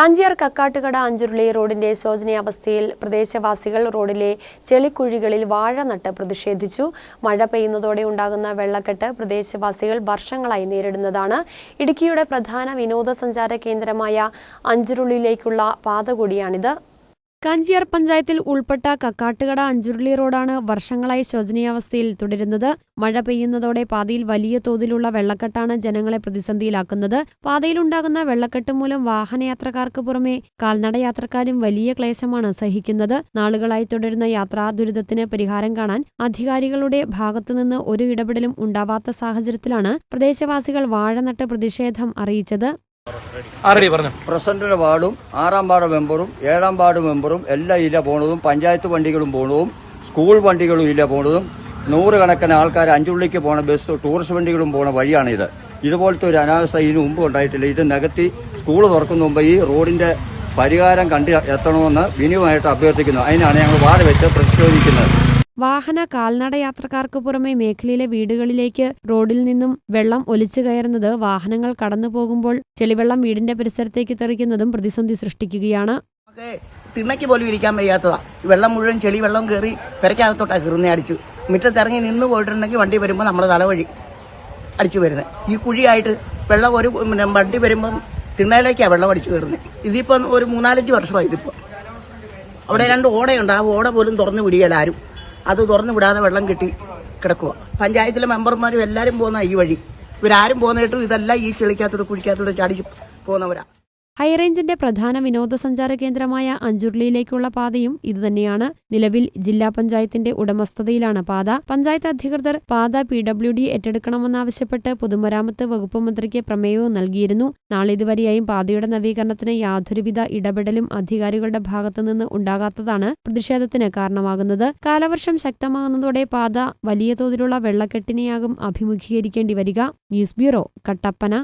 കാഞ്ചിയാർ കക്കാട്ടുകട അഞ്ചുരുളി റോഡിന്റെ ശോചനീയാവസ്ഥയിൽ പ്രദേശവാസികൾ റോഡിലെ ചെളിക്കുഴികളിൽ വാഴ നട്ട് പ്രതിഷേധിച്ചു. മഴ പെയ്യുന്നതോടെ ഉണ്ടാകുന്ന വെള്ളക്കെട്ട് പ്രദേശവാസികൾ വർഷങ്ങളായി നേരിടുന്നതാണ്. ഇടുക്കിയുടെ പ്രധാന വിനോദസഞ്ചാര കേന്ദ്രമായ അഞ്ചുരുളിയിലേക്കുള്ള പാത കൂടിയാണിത് കാഞ്ചിയാർ പഞ്ചായത്തിൽ ഉൾപ്പെട്ട കക്കാട്ടുകട അഞ്ചുരുളി റോഡാണ് വർഷങ്ങളായി ശോചനീയാവസ്ഥയിൽ തുടരുന്നത്. മഴ പെയ്യുന്നതോടെ പാതയിൽ വലിയ തോതിലുള്ള വെള്ളക്കെട്ടാണ് ജനങ്ങളെ പ്രതിസന്ധിയിലാക്കുന്നത്. പാതയിലുണ്ടാകുന്ന വെള്ളക്കെട്ട് മൂലം വാഹനയാത്രക്കാർക്ക് പുറമെ കാൽനടയാത്രക്കാരും വലിയ ക്ലേശമാണ് സഹിക്കുന്നത്. നാളുകളായി തുടരുന്ന യാത്രാ ദുരിതത്തിന് പരിഹാരം കാണാൻ അധികാരികളുടെ ഭാഗത്തുനിന്ന് ഒരു ഇടപെടലും ഉണ്ടാവാത്ത സാഹചര്യത്തിലാണ് പ്രദേശവാസികൾ വാഴനട്ട് പ്രതിഷേധം അറിയിച്ചത്. ആറടി പറഞ്ഞു? വാർഡും ആറാം വാർഡ് മെമ്പറും ഏഴാം വാർഡ് മെമ്പറും എല്ലാം ഇല്ല പോണതും പഞ്ചായത്ത് വണ്ടികളും പോണതും സ്കൂൾ വണ്ടികളും ഇല്ല പോണതും നൂറുകണക്കിന് ആൾക്കാർ അഞ്ചുള്ളിക്ക് പോണ ബസ് ടൂറിസ്റ്റ് വണ്ടികളും പോണ വഴിയാണിത്. ഇതുപോലത്തെ ഒരു അനാവസ്ഥ ഇതിനു മുമ്പ് ഉണ്ടായിട്ടില്ല. ഇത് നികത്തി സ്കൂൾ തുറക്കുന്ന മുമ്പ് ഈ റോഡിന്റെ പരിഹാരം കണ്ട് എത്തണമെന്ന് വിനിയുമായിട്ട് അഭ്യർത്ഥിക്കുന്നു. അതിനാണ് ഞങ്ങൾ വാർഡ് വെച്ച് പ്രതിഷേധിക്കുന്നത്. വാഹന കാൽനട യാത്രക്കാർക്ക് പുറമെ മേഖലയിലെ വീടുകളിലേക്ക് റോഡിൽ നിന്നും വെള്ളം ഒലിച്ചു കയറുന്നത് വാഹനങ്ങൾ കടന്നു പോകുമ്പോൾ ചെളിവെള്ളം വീടിന്റെ പരിസരത്തേക്ക് തെറിക്കുന്നതും പ്രതിസന്ധി സൃഷ്ടിക്കുകയാണ്. തിണ്ണയ്ക്ക് പോലും ഇരിക്കാൻ വയ്യാത്തതാ. വെള്ളം മുഴുവൻ ചെളി വെള്ളം കയറി പെരക്കകത്തോട്ടാ കീറുന്ന അടിച്ചു. മുറ്റത്തിറങ്ങി നിന്ന് പോയിട്ടുണ്ടെങ്കിൽ വണ്ടി വരുമ്പോൾ നമ്മുടെ തലവഴി അടിച്ചു വരുന്നത് ഈ കുഴിയായിട്ട് വെള്ളം ഒരു വണ്ടി വരുമ്പം തിണ്ണയിലേക്കാണ് വെള്ളം അടിച്ചു കയറുന്നത് ഇതിപ്പം ഒരു മൂന്നാലഞ്ച് വർഷമായി ഇതിപ്പോൾ അവിടെ രണ്ട് ഓടയുണ്ട്. ആ ഓട പോലും തുറന്നു വിടിയല്ല ആരും. അത് തുറന്നു വിടാതെ വെള്ളം കിട്ടി കിടക്കുക. പഞ്ചായത്തിലെ മെമ്പർമാരും എല്ലാവരും പോകുന്ന ഈ വഴി. ഇവരാരും പോകുന്നിട്ടും ഇതല്ല ഈ ചെളിക്കകത്തൂടെ കുഴിക്കകത്തൂടെ ചാടി പോകുന്നവരാ. ഹൈറേഞ്ചിന്റെ പ്രധാന വിനോദസഞ്ചാര കേന്ദ്രമായ അഞ്ചുരുളിയിലേക്കുള്ള പാതയും ഇതുതന്നെയാണ്. നിലവിൽ ജില്ലാ പഞ്ചായത്തിന്റെ ഉടമസ്ഥതയിലാണ് പാത. പഞ്ചായത്ത് അധികൃതർ പാത പി ഡബ്ല്യു ഡി ഏറ്റെടുക്കണമെന്നാവശ്യപ്പെട്ട് പൊതുമരാമത്ത് വകുപ്പ് മന്ത്രിക്ക് പ്രമേയവും നൽകിയിരുന്നു. നാളിതുവരെയായും പാതയുടെ നവീകരണത്തിന് യാതൊരുവിധ ഇടപെടലും അധികാരികളുടെ ഭാഗത്തുനിന്ന് ഉണ്ടാകാത്തതാണ് പ്രതിഷേധത്തിന് കാരണമാകുന്നത്. കാലവർഷം ശക്തമാകുന്നതോടെ പാത വലിയ തോതിലുള്ള വെള്ളക്കെട്ടിനെയാകും അഭിമുഖീകരിക്കേണ്ടി വരിക. News bureau Kattappana.